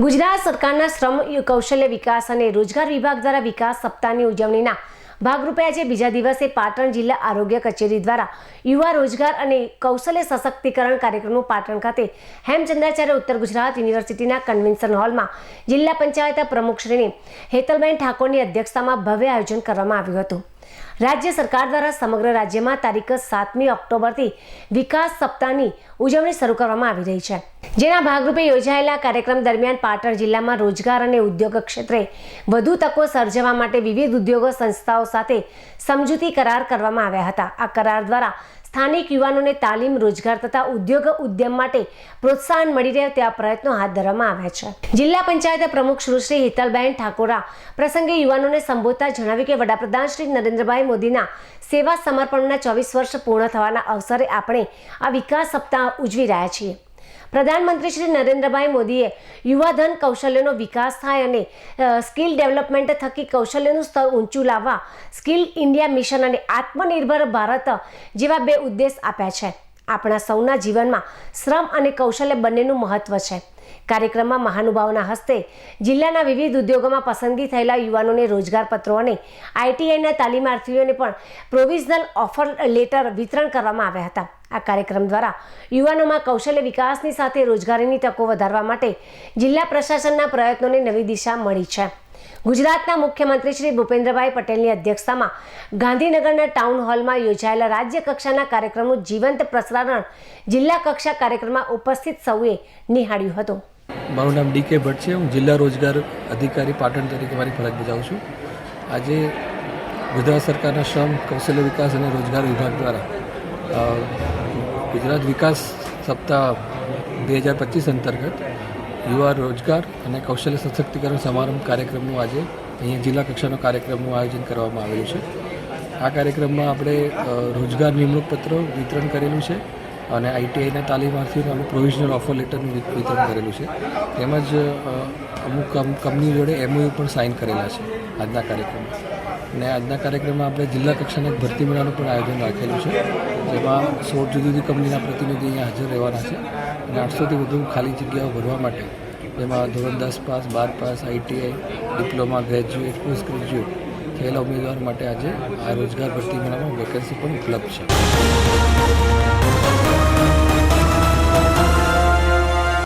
ગુજરાત સરકારના શ્રમ કૌશલ્ય વિકાસ અને રોજગાર વિભાગ દ્વારા વિકાસ સપ્તાહની ઉજવણીના ભાગરૂપે આજે બીજા દિવસે પાટણ જિલ્લા આરોગ્ય કચેરી દ્વારા યુવા રોજગાર અને કૌશલ્ય સશક્તિકરણ કાર્યક્રમનું પાટણ ખાતે હેમચંદ્રાચાર્ય ઉત્તર ગુજરાત યુનિવર્સિટીના કન્વેન્શન હોલમાં જિલ્લા પંચાયત પ્રમુખશ્રીની હેતલબેન ઠાકોરની અધ્યક્ષતામાં ભવ્ય આયોજન કરવામાં આવ્યું હતું. રાજ્ય સરકાર દ્વારા સમગ્ર રાજ્યમાં તારીખ સાતમી ઓક્ટોબરથી વિકાસ સપ્તાહની ઉજવણી શરૂ કરવામાં આવી રહી છે. જેના ભાગરૂપે યોજાયેલા કાર્યક્રમ દરમિયાન પાટણ જિલ્લામાં રોજગાર અને ઉદ્યોગ ક્ષેત્રે વધુ તકો સર્જવા માટે વિવિધ ઉદ્યોગો સંસ્થાઓ સાથે સમજૂતી કરાર કરવામાં આવ્યા હતા. આ કરાર દ્વારા સ્થાનિક યુવાનોને તાલીમ, રોજગાર તથા ઉદ્યોગ, ઉદ્યમ માટે પ્રોત્સાહન મળી રહે તેવા પ્રયત્નો હાથ ધરવામાં આવ્યા છે. જિલ્લા પંચાયત પ્રમુખ સુશ્રી હિતલબેન ઠાકોરા પ્રસંગે યુવાનોને સંબોધતા જણાવ્યું કે વડાપ્રધાન શ્રી નરેન્દ્રભાઈ મોદીના સેવા સમર્પણના ચોવીસ વર્ષ પૂર્ણ થવાના અવસરે આપણે આ વિકાસ સપ્તાહ ઉજવી રહ્યા છીએ. પ્રધાનમંત્રી શ્રી નરેન્દ્રભાઈ મોદીએ યુવાધન કૌશલ્યનો વિકાસ થાય અને સ્કિલ ડેવલપમેન્ટ થકી કૌશલ્યનું સ્તર ઊંચું લાવવા સ્કિલ ઇન્ડિયા મિશન અને આત્મનિર્ભર ભારત જેવા બે ઉદ્દેશ આપ્યા છે. આપણા સૌના જીવનમાં શ્રમ અને કૌશલ્ય બંનેનું મહત્વ છે. કાર્યક્રમમાં મહાનુભાવોના હસ્તે જિલ્લાના વિવિધ ઉદ્યોગોમાં પસંદગી થયેલા યુવાનોને રોજગારપત્રો અને આઈટીઆઈના તાલીમાર્થીઓને પણ પ્રોવિઝનલ ઓફર લેટર વિતરણ કરવામાં આવ્યા હતા. આ કાર્યક્રમ દ્વારા યુવાનોમાં કૌશલ્ય વિકાસની સાથે રોજગારીની તકો વધારવા માટે જિલ્લા પ્રશાસનના પ્રયત્નોને નવી દિશા મળી છે. ગુજરાતના મુખ્યમંત્રી શ્રી ભૂપેન્દ્રભાઈ પટેલની અધ્યક્ષતામાં ગાંધીનગરના ટાઉન હોલમાં યોજાયેલા રાજ્ય કક્ષાના કાર્યક્રમનું જીવંત પ્રસારણ જિલ્લા કક્ષા કાર્યક્રમમાં ઉપસ્થિત સૌએ નિહાળ્યું હતું. મારું નામ ડી કે ભટ્ટ છે. હું જિલ્લા રોજગાર અધિકારી પાટણ તરીકે મારી ફરજ બજાવું છું. આજે ગુજરાત સરકારના શ્રમ, કૌશલ્ય વિકાસ અને રોજગાર વિભાગ દ્વારા ગુજરાત વિકાસ સપ્તાહ બે હજાર પચીસ અંતર્ગત યુવા રોજગાર અને કૌશલ્ય સશક્તિકરણ સમારંભ કાર્યક્રમનું આજે અહીંયા જિલ્લા કક્ષાનો કાર્યક્રમનું આયોજન કરવામાં આવેલું છે. આ કાર્યક્રમમાં આપણે રોજગાર નિમણૂક પત્રો વિતરણ કરેલું છે અને આઈટીઆઈના તાલીમાર્થીઓને અમુક પ્રોવિઝનલ ઓફર લેટરનું વિતરણ કરેલું છે. તેમજ અમુક કંપનીઓ જોડે એમઓયુ પણ સાઇન કરેલા છે આજના કાર્યક્રમમાં. અને આજના કાર્યક્રમમાં આપણે જિલ્લા કક્ષાના ભરતી મેળાનું પણ આયોજન રાખેલું છે, જેમાં સોળ જુદી જુદી કંપનીના પ્રતિનિધિ અહીંયા હાજર રહેવાના છે અને આઠસોથી વધુ ખાલી જગ્યાઓ ભરવા માટે, જેમાં ધોરણ દસ પાસ, બાર pass, ITI, diploma, graduate, post graduate થયેલા ઉમેદવાર માટે આજે આ રોજગાર ભરતી મેળામાં વેકેન્સી પણ ઉપલબ્ધ છે.